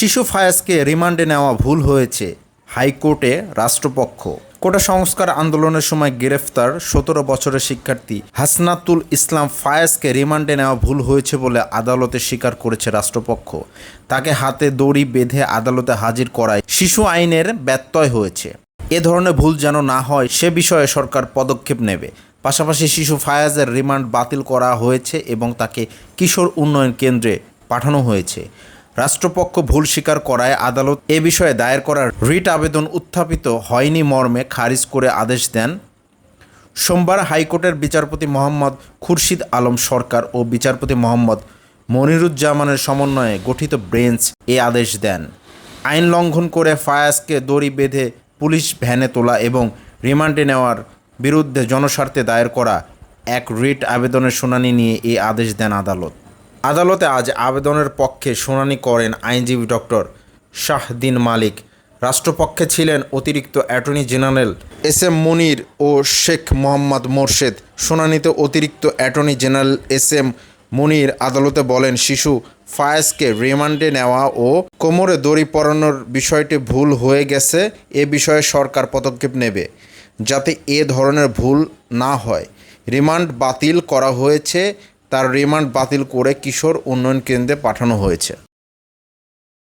শিশু ফায়াজকে রিমান্ডে নেওয়া ভুল হয়েছে, হাইকোর্টে রাষ্ট্রপক্ষ। কোটা সংস্কার আন্দোলনের সময় গ্রেফতার সতেরো বছরের শিক্ষার্থী হাসনাতুল ইসলাম ফায়াজকে রিমান্ডে নেওয়া ভুল হয়েছে বলে আদালতে স্বীকার করেছে রাষ্ট্রপক্ষ। তাকে হাতে দড়ি বেঁধে আদালতে হাজির করায় শিশু আইনের ব্যত্যয় হয়েছে। এ ধরনের ভুল যেন না হয়, সে বিষয়ে সরকার পদক্ষেপ নেবে। পাশাপাশি শিশু ফায়াজের রিমান্ড বাতিল করা হয়েছে এবং তাকে কিশোর উন্নয়ন কেন্দ্রে পাঠানো হয়েছে। রাষ্ট্রপক্ষ ভুল স্বীকার করায় আদালত এ বিষয়ে দায়ের করা রিট আবেদন উত্থাপিত হয়নি মর্মে খারিজ করে আদেশ দেন সোমবার হাইকোর্টের বিচারপতি মোহাম্মদ খুরশিদ আলম সরকার ও বিচারপতি মোহাম্মদ মনিরুজ্জামানের সমন্বয়ে গঠিত বেঞ্চ এ আদেশ দেন। আইন লঙ্ঘন করে ফায়াজকে দড়ি বেঁধে পুলিশ ভ্যানে তোলা এবং রিমান্ডে নেওয়ার বিরুদ্ধে জনস্বার্থে দায়ের করা এক রিট আবেদনের শুনানি নিয়ে এই আদেশ দেন আদালত। আদালতে আজ আবেদনের পক্ষে শুনানি করেন আইনজীবী ডক্টর শাহদিন মালিক। রাষ্ট্রপক্ষে ছিলেন অতিরিক্ত attorney general S M Monir ও শেখ মোহাম্মদ মোরশেদ। শুনানিতে অতিরিক্ত attorney general S M Monir আদালতে বলেন, শিশু ফায়াজকে রিমান্ডে নেওয়া ও কোমরে দড়ি পরানোর বিষয়টি ভুল হয়ে গেছে, এ বিষয়ে সরকার পদক্ষেপ নেবে, যাতে এ ধরনের ভুল না হয়। রিমান্ড বাতিল করা হয়েছে তার রিমান্ড বাতিল করে কিশোর উন্নয়ন কেন্দ্রে পাঠানো হয়েছে।